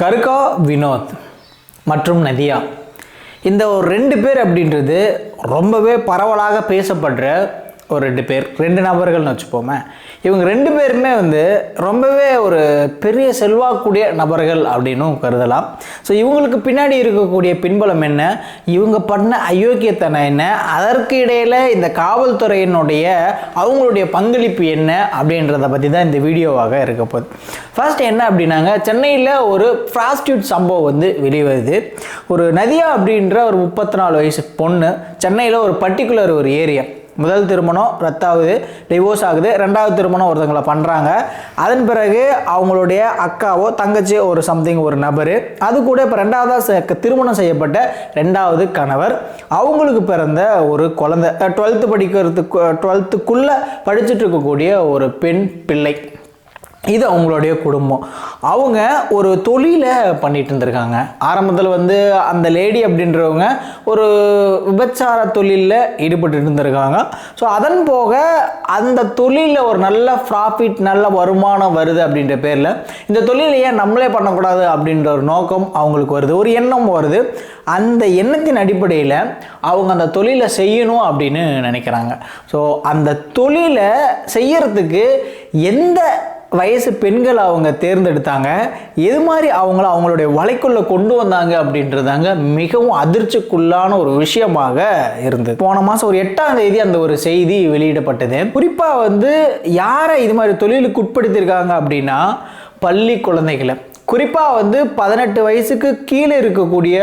கருக்கா வினோத் மற்றும் நதியா. இந்த ஒரு ரெண்டு பேர் அப்படின்றது ரொம்பவே பரவலாக பேசப்படுற ஒரு ரெண்டு பேர் ரெண்டு நபர்கள்னு வச்சுப்போமே. இவங்க ரெண்டு பேருமே வந்து ரொம்பவே ஒரு பெரிய செல்வாக்கூடிய நபர்கள் அப்படின்னும் கருதலாம். ஸோ இவங்களுக்கு பின்னாடி இருக்கக்கூடிய பின்பலம் என்ன? இவங்க பண்ண அயோக்கியத்தனம் என்ன? அதற்கு இடையில் இந்த காவல்துறையினுடைய அவங்களுடைய பங்களிப்பு என்ன? அப்படின்றத பற்றி தான் இந்த வீடியோவாக இருக்க போகுது. ஃபர்ஸ்ட் என்ன அப்படின்னாங்க சென்னையில் ஒரு ப்ராஸ்டியூட் சம்பவம் வந்து வெளிவருது. ஒரு நதியா அப்படின்ற ஒரு முப்பத்தி நாலு வயசு பொண்ணு சென்னையில் ஒரு பர்டிகுலர் ஒரு ஏரியா முதல் திருமணம் ரத்தாகுது டிவோர்ஸ் ஆகுது. ரெண்டாவது திருமணம் ஒருத்தங்களை பண்ணுறாங்க அதன் பிறகு அவங்களுடைய அக்காவோ தங்கச்சியோ ஒரு சம்திங் ஒரு நபர். அது கூட இப்போ ரெண்டாவதாக திருமணம் செய்யப்பட்ட ரெண்டாவது கணவர். அவங்களுக்கு பிறந்த ஒரு குழந்தை. டுவெல்த்து படிக்கிறதுக்கு டுவெல்த்துக்குள்ளே படிச்சுட்டு இருக்கக்கூடிய ஒரு பெண் பிள்ளை. இது அவங்களுடைய குடும்பம். அவங்க ஒரு தொழிலை பண்ணிட்டு இருந்திருக்காங்க. ஆரம்பத்தில் வந்து அந்த லேடி அப்படின்றவங்க ஒரு விபச்சார தொழிலில் ஈடுபட்டு இருந்திருக்காங்க. ஸோ அதன் போக அந்த தொழிலில் ஒரு நல்ல ப்ராஃபிட் நல்ல வருமானம் வருது அப்படின்ற பேரில் இந்த தொழிலை ஏன் நம்மளே பண்ணக்கூடாது அப்படின்ற ஒரு நோக்கம் அவங்களுக்கு வருது. ஒரு எண்ணம் வருது. அந்த எண்ணத்தின் அடிப்படையில் அவங்க அந்த தொழிலை செய்யணும் அப்படின்னு நினைக்கிறாங்க. ஸோ அந்த தொழிலை செய்யறதுக்கு எந்த வயசு பெண்கள் அவங்க தேர்ந்தெடுத்தாங்க. எது மாதிரி அவங்கள அவங்களுடைய வலைக்குள்ள கொண்டு வந்தாங்க அப்படின்றதாங்க மிகவும் அதிர்ச்சிக்குள்ளான ஒரு விஷயமாக இருந்தது. போன மாதம் ஒரு எட்டாம் தேதி அந்த ஒரு செய்தி வெளியிடப்பட்டது. குறிப்பாக வந்து யாரை இது மாதிரி தொழிலுக்கு உட்படுத்தியிருக்காங்க அப்படின்னா பள்ளி குழந்தைகளை. குறிப்பாக வந்து பதினெட்டு வயசுக்கு கீழே இருக்கக்கூடிய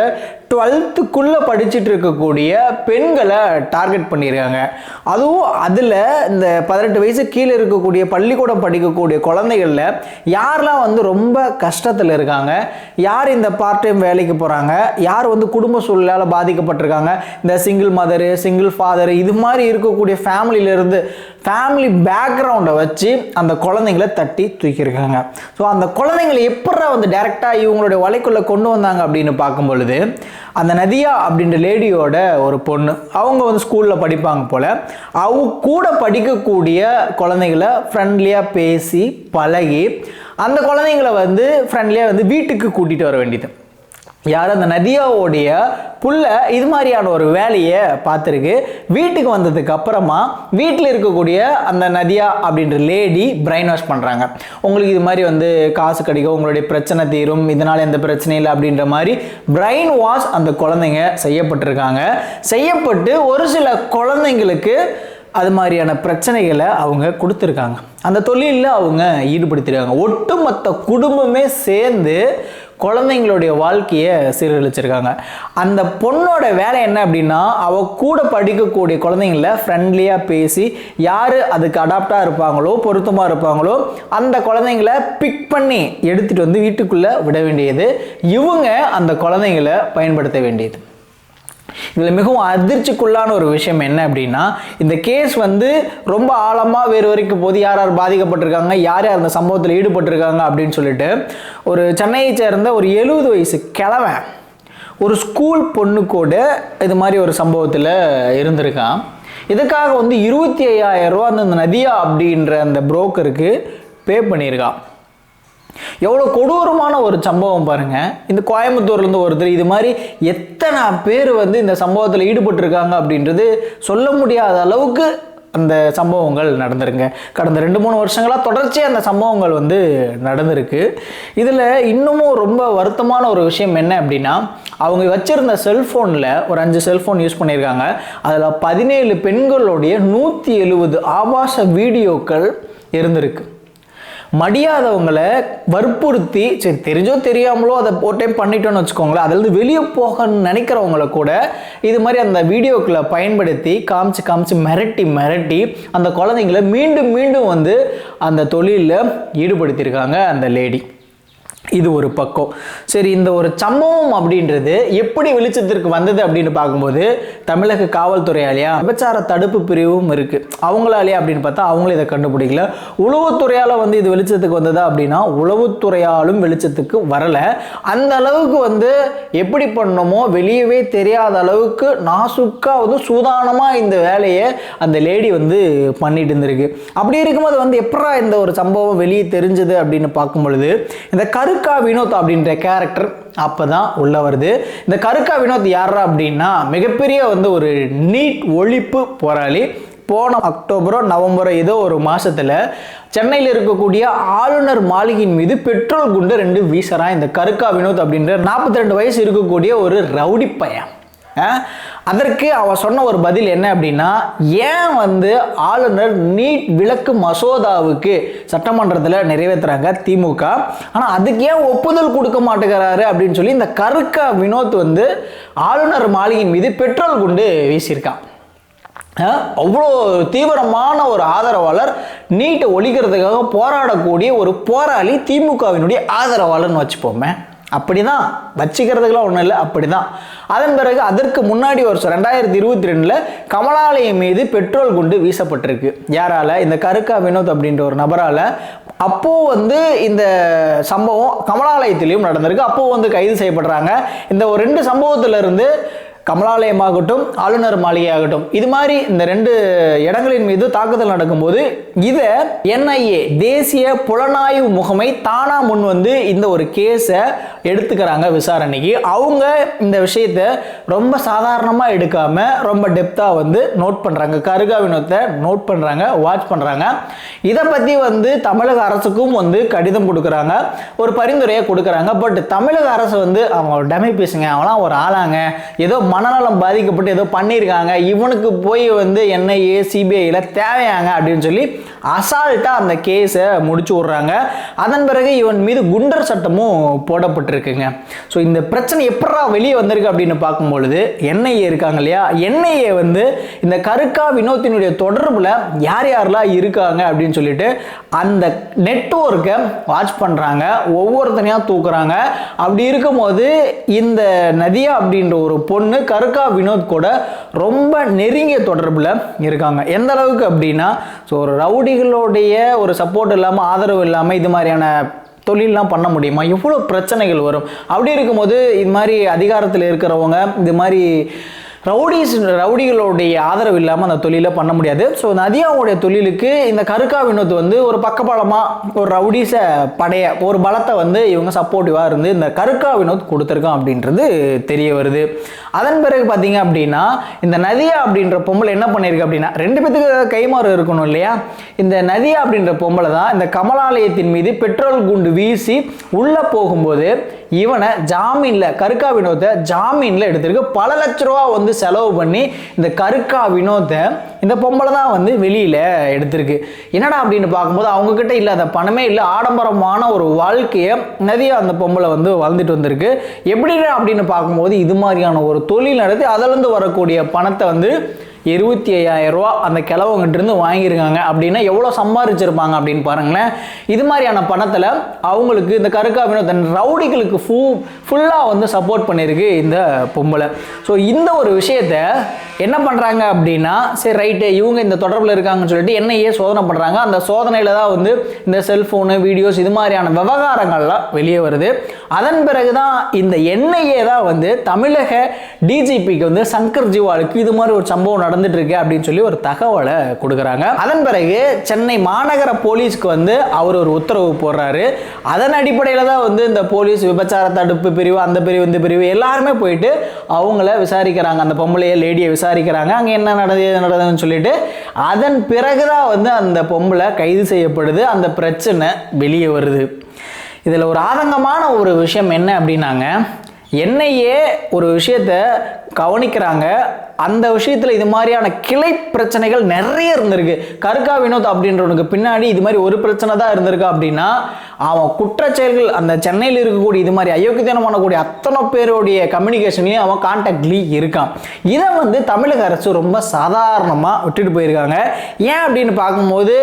டுவெல்த்துக்குள்ளே படிச்சுட்டு இருக்கக்கூடிய பெண்களை டார்கெட் பண்ணியிருக்காங்க. அதுவும் அதில் இந்த பதினெட்டு வயசு கீழே இருக்கக்கூடிய பள்ளிக்கூடம் படிக்கக்கூடிய குழந்தைகளில் யாரெல்லாம் வந்து ரொம்ப கஷ்டத்தில் இருக்காங்க யார் இந்த பார்ட் டைம் வேலைக்கு போகிறாங்க யார் வந்து குடும்ப சூழ்நிலையால் பாதிக்கப்பட்டிருக்காங்க இந்த சிங்கிள் மதரு சிங்கிள் ஃபாதர் இது மாதிரி இருக்கக்கூடிய ஃபேமிலியிலேருந்து ஃபேமிலி பேக்ரவுண்டை வச்சு அந்த குழந்தைங்களை தட்டி தூக்கியிருக்காங்க. ஸோ அந்த குழந்தைங்களை எப்படா வந்து டேரெக்டாக இவங்களுடைய வலைக்குள்ளே கொண்டு வந்தாங்க அப்படின்னு பார்க்கும் பொழுது அந்த நதியா அப்படின்ற லேடியோட ஒரு பொண்ணு அவங்க வந்து ஸ்கூலில் படிப்பாங்க போல் அவங்க கூட படிக்கக்கூடிய குழந்தைகளை ஃப்ரெண்ட்லியாக பேசி பழகி அந்த குழந்தைங்கள வந்து ஃப்ரெண்ட்லியாக வந்து வீட்டுக்கு கூட்டிகிட்டு வர வேண்டியது. யார்? அந்த நதியாவோடைய புள்ள இது மாதிரியான ஒரு வேலையை பார்த்துருக்கு. வீட்டுக்கு வந்ததுக்கு அப்புறமா வீட்டில் இருக்கக்கூடிய அந்த நதியா அப்படின்ற லேடி பிரைன் வாஷ் பண்ணுறாங்க உங்களுக்கு இது மாதிரி வந்து காசு கிடைக்கும் உங்களுடைய பிரச்சனை தீரும் இதனால் எந்த பிரச்சனையும் இல்லை அப்படின்ற மாதிரி பிரைன் வாஷ் அந்த குழந்தைங்க செய்யப்பட்டிருக்காங்க. செய்யப்பட்டு ஒரு சில குழந்தைங்களுக்கு அது மாதிரியான பிரச்சனைகளை அவங்க கொடுத்துருக்காங்க. அந்த தொழிலில் அவங்க ஈடுபடுத்திருக்காங்க. ஒட்டுமொத்த குடும்பமே சேர்ந்து குழந்தைங்களுடைய வாழ்க்கையை சீரழிச்சிருக்காங்க. அந்த பொண்ணோட வேலை என்ன அப்படின்னா அவள் கூட படிக்கக்கூடிய குழந்தைங்கள ஃப்ரெண்ட்லியாக பேசி யார் அதுக்கு அடாப்டாக இருப்பாங்களோ பொருத்தமாக இருப்பாங்களோ அந்த குழந்தைங்கள பிக் பண்ணி எடுத்துகிட்டு வந்து வீட்டுக்குள்ளே விட வேண்டியது. இவங்க அந்த குழந்தைங்கள பயன்படுத்த வேண்டியது. இதில் மிகவும் அதிர்ச்சிக்குள்ளான ஒரு விஷயம் என்ன அப்படின்னா இந்த கேஸ் வந்து ரொம்ப ஆழமாக வேறு வரைக்கும் போது யார் யார் பாதிக்கப்பட்டிருக்காங்க யார் யார் அந்த சம்பவத்தில் ஈடுபட்டிருக்காங்க அப்படின்னு சொல்லிட்டு ஒரு சென்னையை சேர்ந்த ஒரு எழுபது வயசு கிழவன் ஒரு ஸ்கூல் பொண்ணு கூட இது மாதிரி ஒரு சம்பவத்தில் இருந்திருக்கான். இதுக்காக வந்து இருபத்தி ஐயாயிரம் ரூபா அந்த நதியா அப்படின்ற அந்த புரோக்கருக்கு பே பண்ணியிருக்கான். எவ்வளோ கொடூரமான ஒரு சம்பவம் பாருங்கள் இந்த கோயம்புத்தூர்லேருந்து ஒருத்தர் இது மாதிரி எத்தனை பேர் வந்து இந்த சம்பவத்தில் ஈடுபட்டிருக்காங்க அப்படின்றது சொல்ல முடியாத அளவுக்கு அந்த சம்பவங்கள் நடந்திருங்க. கடந்த ரெண்டு மூணு வருஷங்களாக தொடர்ச்சியாக அந்த சம்பவங்கள் வந்து நடந்திருக்கு. இதில் இன்னமும் ரொம்ப வருத்தமான ஒரு விஷயம் என்ன அப்படின்னா அவங்க வச்சிருந்த செல்ஃபோனில் ஒரு அஞ்சு செல்ஃபோன் யூஸ் பண்ணியிருக்காங்க. அதில் பதினேழு பெண்களுடைய நூற்றி எழுபது ஆபாச வீடியோக்கள் இருந்திருக்கு. மடியாதவங்களை வற்புறுத்தி சரி தெரிஞ்சோ தெரியாமலோ அதை போட்டே டைம் பண்ணிட்டோன்னு வச்சுக்கோங்களேன். அதுலேருந்து வெளியே போகணும்னு நினைக்கிறவங்கள கூட இது மாதிரி அந்த வீடியோக்களை பயன்படுத்தி காமிச்சு காமிச்சு மிரட்டி மிரட்டி அந்த குழந்தைங்கள மீண்டும் மீண்டும் வந்து அந்த தொழிலில் ஈடுபடுத்தியிருக்காங்க அந்த லேடி இது ஒரு பக்கம். சரி இந்த ஒரு சம்பவம் அப்படின்றது எப்படி வெளிச்சத்திற்கு வந்தது அப்படின்னு பார்க்கும்போது தமிழக காவல்துறையாலையா விபச்சார தடுப்பு பிரிவும் இருக்கு. அவங்களாலேயா அப்படின்னு பார்த்தா அவங்களும் இதை கண்டுபிடிக்கல. உளவுத்துறையால் வந்து இது வெளிச்சத்துக்கு வந்ததா அப்படின்னா உளவுத்துறையாலும் வெளிச்சத்துக்கு வரல. அந்த அளவுக்கு வந்து எப்படி பண்ணணுமோ வெளியவே தெரியாத அளவுக்கு நாசுக்கா வந்து சூதானமாக இந்த வேலையை அந்த லேடி வந்து பண்ணிட்டு இருந்திருக்கு. அப்படி இருக்கும்போது வந்து எப்படா இந்த ஒரு சம்பவம் வெளியே தெரிஞ்சது அப்படின்னு பார்க்கும் பொழுது இந்த கரு கருக்கா வினோத் அப்படின்ற கேரக்டர் அப்போ தான் உள்ள வருது. இந்த கருக்கா வினோத் யாரா அப்படின்னா மிகப்பெரிய வந்து ஒரு நீட் ஒழிப்பு போராளி. போன அக்டோபரோ நவம்பரோ ஏதோ ஒரு மாதத்தில் சென்னையில் இருக்கக்கூடிய ஆளுநர் மாளிகையின் மீது பெட்ரோல் குண்டு ரெண்டு வீசறான் இந்த கருக்கா வினோத் அப்படின்ற நாற்பத்தி ரெண்டு வயசு இருக்கக்கூடிய ஒரு ரவுடி பையன். அதற்கு அவ சொன்ன ஒரு பதில் என்ன அப்படின்னா ஏன் வந்து ஆளுநர் நீட் விலக்கு மசோதாவுக்கு சட்டமன்றத்தில் நிறைவேற்றுறாங்க திமுக? ஆனால் அதுக்கு ஏன் ஒப்புதல் கொடுக்க மாட்டேங்கிறாரு அப்படின்னு சொல்லி இந்த கருக்கா வினோத் வந்து ஆளுநர் மாளிகையின் மீது பெட்ரோல் குண்டு வீசியிருக்கான். அவ்வளோ தீவிரமான ஒரு ஆதரவாளர் நீட்டை ஒழிக்கிறதுக்காக போராடக்கூடிய ஒரு போராளி திமுகவினுடைய ஆதரவாளர்னு வச்சுப்போமே. அப்படிதான். வச்சுக்கிறதுக்கெல்லாம் ஒன்றும் இல்லை அப்படிதான். அதன் பிறகு அதற்கு முன்னாடி வருஷம் ரெண்டாயிரத்தி இருபத்தி ரெண்டில் கமலாலயம் மீது பெட்ரோல் குண்டு வீசப்பட்டிருக்கு. யாரால? இந்த கருக்கா வினோத் அப்படின்ற ஒரு நபரால். அப்போ வந்து இந்த சம்பவம் கமலாலயத்திலையும் நடந்திருக்கு. அப்போ வந்து கைது செய்யப்படுறாங்க. இந்த ஒரு ரெண்டு சம்பவத்துல கமலாலயமாகட்டும் ஆளுநர் மாளிகை ஆகட்டும் இது மாதிரி இந்த ரெண்டு இடங்களின் மீது தாக்குதல் நடக்கும்போது இதை என்ஐஏ தேசிய புலனாய்வு முகமை தானா முன் வந்து இந்த ஒரு கேஸை எடுத்துக்கிறாங்க விசாரணைக்கு. அவங்க இந்த விஷயத்தை ரொம்ப சாதாரணமாக எடுக்காமல் ரொம்ப டெப்த்தாக வந்து நோட் பண்ணுறாங்க கருகா வினோத்தை நோட் பண்ணுறாங்க வாட்ச் பண்ணுறாங்க இதை பற்றி வந்து தமிழக அரசுக்கும் வந்து கடிதம் கொடுக்குறாங்க. ஒரு பரிந்துரையை கொடுக்குறாங்க. பட் தமிழக அரசு வந்து அவங்க டமை பேசுங்க அவங்களாம் ஒரு ஆளாங்க. ஏதோ மனநலம் பாதிக்கப்பட்டு ஏதோ பண்ணியிருக்காங்க. இவனுக்கு போய் வந்து என்ஐஏ சிபிஐயில் தேவையாங்க அப்படின்னு சொல்லி அசால்ட்டாக அந்த கேஸை முடிச்சு விட்றாங்க. அதன் பிறகு இவன் மீது குண்டர் சட்டமும் போடப்பட்டிருக்குங்க. ஸோ இந்த பிரச்சனை எப்படா வெளியே வந்திருக்கு அப்படின்னு பார்க்கும்பொழுது என்ஐஏ இருக்காங்க இல்லையா? என்ஐஏ வந்து இந்த கருக்கா வினோத்தினுடைய தொடர்பில் யார் யாரெல்லாம் இருக்காங்க அப்படின்னு சொல்லிட்டு அந்த நெட்ஒர்க்கை வாட்ச் பண்ணுறாங்க ஒவ்வொருத்தனையாக தூக்குறாங்க. அப்படி இருக்கும்போது இந்த நதியா அப்படின்ற ஒரு பொண்ணு கருக்கா வினோத் கூட ரொம்ப நெருங்கிய தொடர்பில் இருக்காங்க. எந்த அளவுக்கு அப்படின்னா ஸோ ஒரு ரவுடிகளுடைய ஒரு சப்போர்ட் இல்லாமல் ஆதரவு இல்லாமல் இது மாதிரியான தொழிலெலாம் பண்ண முடியுமா? எவ்வளோ பிரச்சனைகள் வரும்? அப்படி இருக்கும்போது இது மாதிரி அதிகாரத்தில் இருக்கிறவங்க இது மாதிரி ரவுடிஸ் ரவுடிகளுடைய ஆதரவு இல்லாமல் அந்த தொழிலை பண்ண முடியாது. ஸோ நதியாவுடைய தொழிலுக்கு இந்த கருக்கா வினோத் வந்து ஒரு பக்கபலமாக ஒரு ரவுடிஸை படைய ஒரு பலத்தை வந்து இவங்க சப்போர்ட்டிவாக இருந்து இந்த கருக்கா வினோத் கொடுத்துருக்கான் அப்படின்றது தெரிய வருது. அதன் பிறகு பார்த்தீங்க அப்படின்னா இந்த நதியா அப்படின்ற பொம்பளை என்ன பண்ணியிருக்கு அப்படின்னா ரெண்டு பேத்துக்கு கைமாறு இருக்கணும் இல்லையா? இந்த நதியா அப்படின்ற பொம்பளை தான் இந்த கமலாலயத்தின் மீது பெட்ரோல் குண்டு வீசி உள்ளே போகும்போது இவனை ஜாமீன்ல கருக்கா வினோத்தை ஜாமீன்ல எடுத்திருக்கு. பல லட்ச ரூபா வந்து செலவு பண்ணி இந்த கருக்கா வினோத்தை இந்த பொம்பளை தான் வந்து வெளியில எடுத்திருக்கு. என்னடா அப்படின்னு பார்க்கும்போது அவங்க கிட்ட இல்லாத பணமே இல்லை. ஆடம்பரமான ஒரு வாழ்க்கையை நதியா அந்த பொம்பளை வந்து வாழ்ந்துட்டு வந்திருக்கு. எப்படி அப்படின்னு பார்க்கும்போது இது மாதிரியான ஒரு தொழில் நடத்தி அதிலிருந்து வரக்கூடிய பணத்தை வந்து இருபத்தி ஐயாயிரம் ரூபா அந்த கிழவங்கிட்ட இருந்து வாங்கியிருக்காங்க. அப்படின்னா எவ்வளோ சம்பாரிச்சிருப்பாங்க அப்படின்னு பாருங்களேன். இது மாதிரியான பணத்தில் அவங்களுக்கு இந்த கருக்கா வினோதன் ரவுடிகளுக்கு ஃபூ ஃபுல்லாக வந்து சப்போர்ட் பண்ணியிருக்கு இந்த பொம்பளை. ஸோ இந்த ஒரு விஷயத்த என்ன பண்ணுறாங்க அப்படின்னா சரி ரைட்டு இவங்க இந்த தொடர்பில் இருக்காங்கன்னு சொல்லிட்டு என்னையே சோதனை பண்ணுறாங்க அந்த சோதனையில் தான் வந்து இந்த செல்ஃபோனு வீடியோஸ் இது மாதிரியான விவகாரங்கள்லாம் வெளியே வருது. அதன் பிறகு தான் இந்த என்ஐஏ தான் வந்து தமிழக டிஜிபிக்கு வந்து சங்கர் ஜிவாலுக்கு இது மாதிரி ஒரு சம்பவம் நட இருக்கு அப்படின்னு சொல்லி ஒரு தகவலை கொடுக்குறாங்க. அதன் பிறகு சென்னை மாநகர போலீஸ்க்கு வந்து அவர் ஒரு உத்தரவு போடுறாரு. அதன் அடிப்படையில் தான் வந்து இந்த போலீஸ் விபச்சார தடுப்பு பிரிவு அந்த பிரிவு இந்த பிரிவு எல்லாருமே போயிட்டு அவங்கள விசாரிக்கிறாங்க. அந்த பொம்பளையை லேடியை விசாரிக்கிறாங்க. அங்கே என்ன நடந்தது நடந்ததுன்னு சொல்லிட்டு அதன் பிறகு தான் வந்து அந்த பொம்பளை கைது செய்யப்படுது. அந்த பிரச்சனை வெளியே வருது. இதில் ஒரு ஆதங்கமான ஒரு விஷயம் என்ன அப்படின்னாங்க என்னையே ஒரு விஷயத்த கவனிக்கிறாங்க. அந்த விஷயத்தில் இது மாதிரியான கிளை பிரச்சனைகள் நிறைய இருந்திருக்கு. கருக்கா வினோத் அப்படின்றவனுக்கு பின்னாடி இது மாதிரி ஒரு பிரச்சனை தான் இருந்திருக்கு அப்படின்னா அவன் குற்றச்செயல்கள் அந்த சென்னையில் இருக்கக்கூடிய இது மாதிரி அயோக்கியத்தனம் பண்ணக்கூடிய அத்தனை பேருடைய கம்யூனிகேஷன்லையும் அவன் கான்டாக்ட்லேயும் இருக்கான். இதை வந்து தமிழக அரசு ரொம்ப சாதாரணமாக விட்டுட்டு போயிருக்காங்க. ஏன் அப்படின்னு பார்க்கும்போது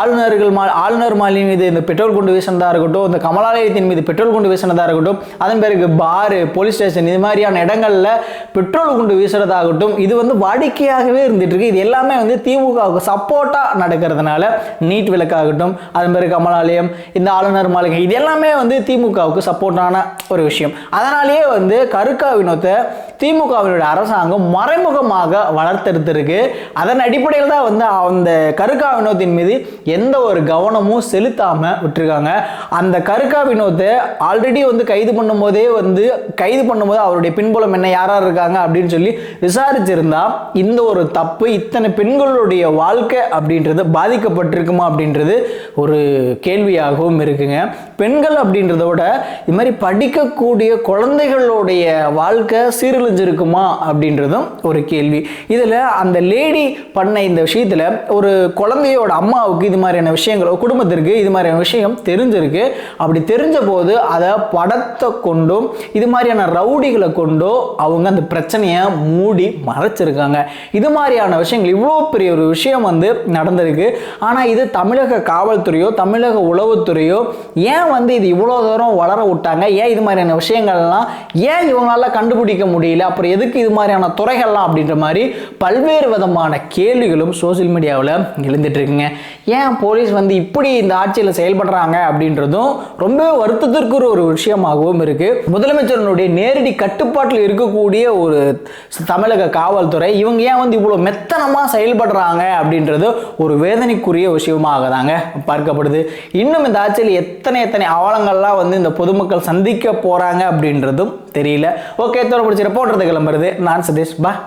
ஆளுநர்கள் மா ஆளுநர் மாலின் மீது இந்த பெட்ரோல் குண்டு வீசினதாக இருக்கட்டும் இந்த கமலாலயத்தின் மீது பெட்ரோல் குண்டு வீசினதாக இருக்கட்டும் அதன் பிறகு பாரு போலீஸ் ஸ்டேஷன் இது மாதிரியான இடங்களில் பெட்ரோல் குண்டு வீசுறதாகட்டும் இது வந்து வாடிக்கையாகவே இருந்துட்டு இருக்கு. இது எல்லாமே வந்து திமுகவுக்கு சப்போர்ட்டாக நடக்கிறதுனால நீட் விளக்காகட்டும் அதன் பிறகு கமலாலயம் இந்த ஆளுநர் மன்னர் மாளிகை. இது எல்லாமே வந்து திமுகவுக்கு சப்போர்ட்டான ஒரு விஷயம். அதனாலேயே வந்து கருக்கா வினோத்தை திமுகவினுடைய அரசாங்கம் மறைமுகமாக வளர்த்தெடுத்திருக்கு. அதன் அடிப்படையில் தான் வந்து அந்த கருக்கா வினோத்தின் மீது எந்த ஒரு கவனமும் செலுத்தாமல் விட்டுருக்காங்க. அந்த கருக்கா வினோத்தை ஆல்ரெடி வந்து கைது பண்ணும்போதே வந்து கைது பண்ணும்போது அவருடைய பின்புலம் என்ன யாராக இருக்காங்க அப்படின்னு சொல்லி விசாரிச்சிருந்தா இந்த ஒரு தப்பு இத்தனை பெண்களுடைய வாழ்க்கை அப்படின்றது பாதிக்கப்பட்டிருக்குமா அப்படின்றது ஒரு கேள்வியாகவும் இருக்குங்க பெண்கள் அப்படின்றத விட இது மாதிரி படிக்கக்கூடிய குழந்தைகளுடைய வாழ்க்கை சீரழிஞ்சிருக்குமா அப்படின்றதும் ஒரு கேள்வி. இதில் அந்த லேடி பண்ண இந்த விஷயத்தில் ஒரு குழந்தையோட அம்மாவுக்கு இது மாதிரியான விஷயங்கள் குடும்பத்திற்கு இது மாதிரியான விஷயம் தெரிஞ்சிருக்கு. அப்படி தெரிஞ்ச போது அதை படத்தை கொண்டும் இது மாதிரியான ரவுடிகளை கொண்டோ அவங்க அந்த பிரச்சனையை மூடி மறைச்சிருக்காங்க. இது மாதிரியான விஷயங்கள் இவ்வளோ பெரிய ஒரு விஷயம் வந்து நடந்திருக்கு. ஆனால் இது தமிழக காவல்துறையோ தமிழக உளவுத்துறையோ ஏன் வந்து இது இவ்வளோ தூரம் வளர விட்டாங்க? ஏன் இது மாதிரியான விஷயங்கள்லாம் ஏன் இவங்களால கண்டுபிடிக்க முடியல? அப்புறம் எதுக்கு இது மாதிரியான துறைகள்லாம் அப்படின்ற மாதிரி பல்வேறு விதமான கேள்விகளும் சோஷியல் மீடியாவில் எழுந்துட்டு இருக்குங்க. ஏன் போலீஸ் வந்து இப்படி இந்த ஆட்சியில் செயல்படுறாங்க அப்படின்றதும் ரொம்பவே வருத்தத்திற்கு ஒரு விஷயமாகவும் இருக்கு. முதலமைச்சரனுடைய நேரடி கட்டுப்பாட்டில் இருக்கக்கூடிய ஒரு தமிழக காவல்துறை இவங்க ஏன் வந்து இவ்வளோ மெத்தனமாக செயல்படுறாங்க அப்படின்றது ஒரு வேதனைக்குரிய விஷயமாக தாங்க பார்க்கப்படுது. இன்னும் இந்த ஆட்சியில் எத்தனை எத்தனை அவலங்கள்லாம் வந்து இந்த பொதுமக்கள் சந்திக்க போகிறாங்க அப்படின்றதும் தெரியல. ஓகே தோற பிடிச்சி ரிப்போர்ட்டர் கிளம்புறது நான் சதீஷ். பா